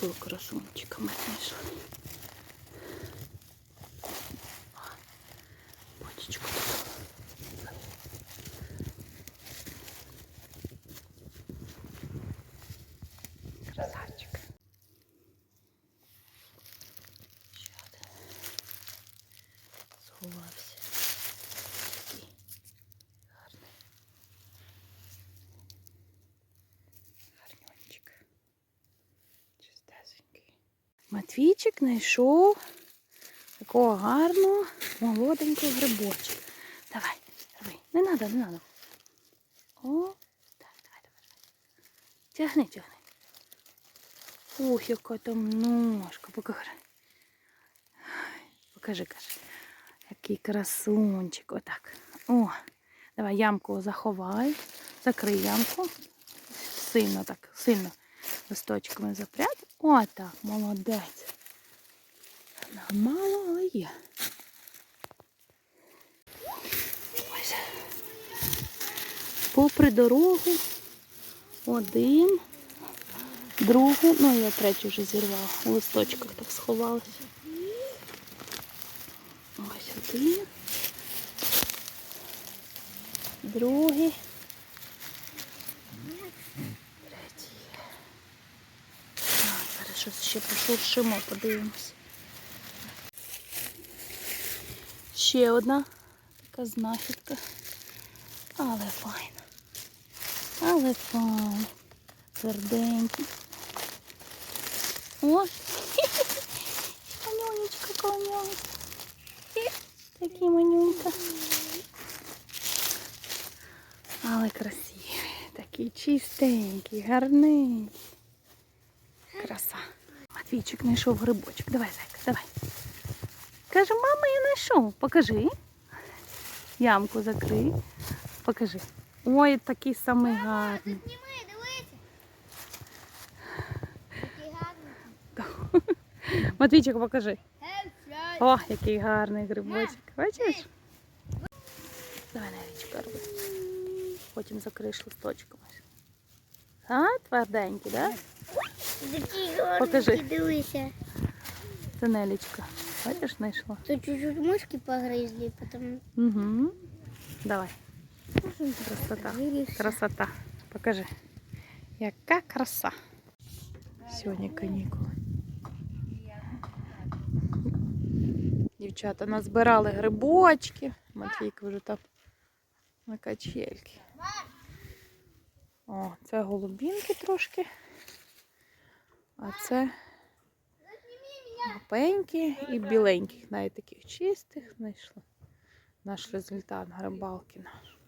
Такого красунчика ми знайшли. Бочечку таку. Красавчик. Ще один. Сховався. Матвійчик знайшов такого гарного молоденького грибочка. Давай, давай. Не треба, не треба. О, так, давай, давай, давай. Тягни, тягни. Ух, яка там ножка. Покажи. Покажи, каже. Який красунчик. Отак. О, давай ямку заховай. Закрий ямку. Сильно так, сильно листочками запряд. Отак, молодець. Мало, але є. Ось. Попри дорогу. Один. Другу. Ну, я третю вже зірвала. У листочках так сховалася. Ось один. Другий. Щось ще пошуршимо, подивимось. Ще одна така знахідка. Але файна. Але файна. Тверденький. О! Манюнечка коня. Такий манюнька. Але красивий. Такий чистенький, гарний. Краса. Матвійчик знайшов грибочок. Давай, зайка, давай. Каже, мама, я знайшов. Покажи. Ямку закрий. Покажи. Ой, такий самий гарний. Матвійчик, покажи. О, який гарний грибочок. Бачиш? Давай на річку роби. Потім закриєш листочком. А, тверденький, так? Да? Покажи. дивися. Це Нелічка. Бачиш, знайшла? Тут чуть-чуть мушки погрызли, потом... Угу. Давай. Красота. Красота. Покажи. Яка краса. Сьогодні канікули. Дівчата назбирали грибочки. Матвійка вже там на качельки. О, це голубінки трошки. А це гупенькі і біленьких, навіть таких чистих знайшли. Наш результат грибалки наш.